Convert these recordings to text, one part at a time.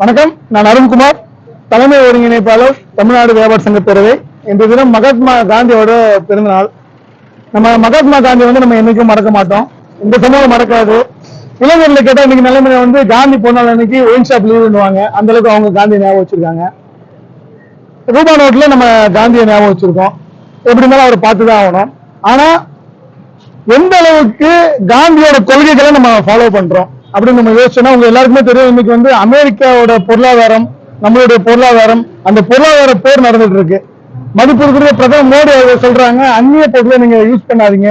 வணக்கம். நான் அருண்குமார். தலைமை ஒருங்கிணைப்பாளர் தமிழ்நாடு வியாபார சங்க பேரவை. இன்று தினம் மகாத்மா காந்தியோட பிறந்தநாள். நம்ம மகாத்மா காந்தி வந்து நம்ம என்னைக்கும் மறக்க மாட்டோம். இந்த சமூகம் மறக்காது. இளைஞர்களை கேட்டா இன்னைக்கு நிலைமையில வந்து காந்தி போனால் அன்னைக்கு ஒயின் ஷாப் லீவுன்னுவாங்க அந்த அளவுக்கு அவங்க காந்தி ஞாபகம் வச்சிருக்காங்க. ரூபா நோட்ல நம்ம காந்தியை ஞாபகம் வச்சிருக்கோம். எப்படி இருந்தாலும் அவரை பார்த்து தான் ஆகணும். ஆனா எந்த அளவுக்கு காந்தியோட கொள்கைகளை நம்ம ஃபாலோ பண்றோம். அப்படின்னு நம்ம யோசிச்சோம்னா உங்க எல்லாருக்குமே தெரியும் இன்னைக்கு வந்து அமெரிக்காவோட பொருளாதாரம் நம்மளுடைய பொருளாதாரம் அந்த பொருளாதார போர் நடந்துட்டு இருக்கு. மதிப்பிற்குரிய பிரதமர் மோடி அவர்கள் சொல்றாங்க அந்நிய பொருட்களை நீங்க யூஸ் பண்ணாதீங்க.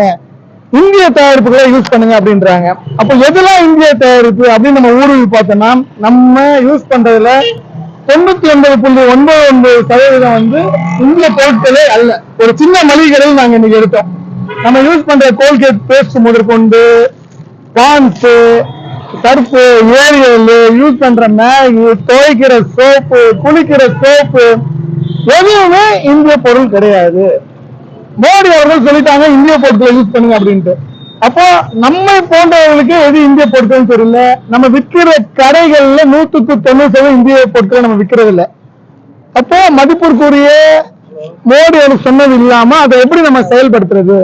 இந்திய தயாரிப்புகளை யூஸ் பண்ணுங்க அப்படின்றாங்க. அப்போ எதெல்லாம் இந்திய தயாரிப்பு அப்படின்னு நம்ம ஊடுருவி பார்த்தோம்னா நம்ம யூஸ் பண்றதுல தொண்ணூத்தி ஒன்பது புள்ளி ஒன்பது ஒன்பது சதவீதம் வந்து இந்திய பொருட்களே அல்ல. ஒரு சின்ன மளிகை கடையில் நாங்க இன்னைக்கு எடுத்தோம். நம்ம யூஸ் பண்ற கோல்கேட் பேஸ்ட் முதற்கொண்டு பான்ஸ் சர்ப்பு ஏரியல் யூஸ் பண்ற மேகி துவைக்கிற சோப்பு குளிக்கிற சோப்பு எதுவுமே இந்திய பொருள் கிடையாது. மோடி அவர்கள் சொல்லிட்டாங்க இந்திய பொருட்களை யூஸ் பண்ணுங்க அப்படின்ட்டு. அப்போ நம்மை போன்றவர்களுக்கு எது இந்திய பொருட்கள் தெரியல. நம்ம விற்கிற கடைகள்ல நூத்துக்கு தொண்ணூறு சதவீதம் இந்திய பொருட்களை நம்ம விற்கிறது இல்லை அப்போ மதிப்பிற்குரிய மோடி அவர்கள் சொன்னது இல்லாம அதை எப்படி நம்ம செயல்படுத்துறது?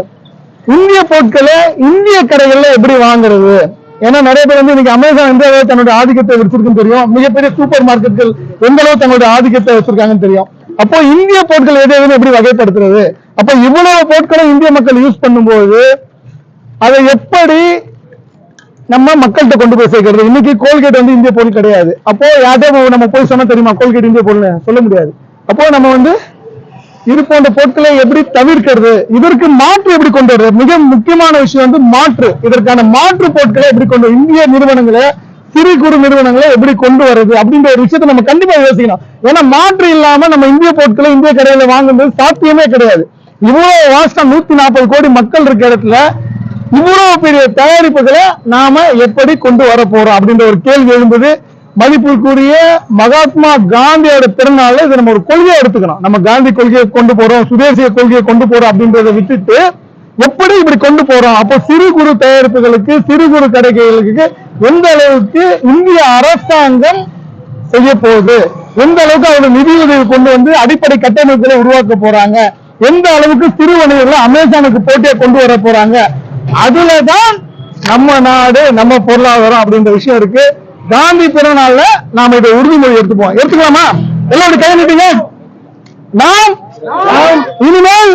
இந்திய பொருட்களை இந்திய கடைகள்ல எப்படி வாங்குறது? ஏன்னா நிறைய பேர் வந்து இன்னைக்கு அமேசான் எந்த அளவு தன்னோட ஆதிக்கத்தை வச்சிருக்குன்னு தெரியும். மிகப்பெரிய சூப்பர் மார்க்கெட்டுகள் எந்த அளவு தங்களுடைய ஆதிக்கத்தை வச்சிருக்காங்கன்னு தெரியும். அப்போ இந்திய பொருட்கள் எது எதுன்னு எப்படி வகைப்படுத்துறது? அப்போ இவ்வளவு பொருட்களை இந்திய மக்கள் யூஸ் பண்ணும்போது அதை எப்படி நம்ம மக்கள்கிட்ட கொண்டு போய் சேர்க்கிறது? இன்னைக்கு கோல்கேட் வந்து இந்திய பொருள் கிடையாது. அப்போ யார்கிட்ட நம்ம போய் சொன்னா தெரியுமா? கோல்கேட் இந்திய பொருள் சொல்ல முடியாது. அப்போ நம்ம வந்து இது போன்ற பொருட்களை எப்படி தவிர்க்கிறது? இதற்கு மாற்று எப்படி கொண்டு வர்றது? மிக முக்கியமான விஷயம் வந்து மாற்று. இதற்கான மாற்று பொருட்களை எப்படி கொண்டு இந்திய நிறுவனங்களை சிறு குறு நிறுவனங்களை எப்படி கொண்டு வர்றது? அப்படின்ற ஒரு விஷயத்தை நம்ம கண்டிப்பா யோசிக்கணும். ஏன்னா மாற்று இல்லாம நம்ம இந்திய பொருட்களை இந்திய கடையில வாங்குறது சாத்தியமே கிடையாது. இவ்வளவு வாஸ்டா நூத்தி நாற்பது கோடி மக்கள் இருக்க இடத்துல இவ்வளவு பெரிய தயாரிப்புகளை நாம எப்படி கொண்டு வர போறோம் அப்படின்ற ஒரு கேள்வி எழுந்தது மதிப்புக்குரிய மகாத்மா காந்தியோட பிறநாள்ல இதை நம்ம ஒரு கொள்கையை எடுத்துக்கணும். நம்ம காந்தி கொள்கையை கொண்டு போறோம் சுதேசிய கொள்கையை கொண்டு போறோம் அப்படின்றத விட்டுட்டு எப்படி இப்படி கொண்டு போறோம்? அப்போ சிறு குறு தயாரிப்புகளுக்கு சிறு குறு கடைகளுக்கு எந்த அளவுக்கு இந்திய அரசாங்கம் செய்ய போகுது? எந்த அளவுக்கு அவங்க நிதியுதவி கொண்டு வந்து அடிப்படை கட்டமைப்புகளை உருவாக்க போறாங்க? எந்த அளவுக்கு சிறு வணிகர்களை அமேசானுக்கு போட்டியை கொண்டு வர போறாங்க? அதுலதான் நம்ம நாடு நம்ம பொருளாதாரம் அப்படின்ற விஷயம் இருக்கு. காந்தி பிறநாள்ல நாம இதை உறுதிமொழி எடுத்துப்போம். எடுத்துக்கலாமா? எல்லாரும் கை நீட்டுங்க. நாம் இனிமேல்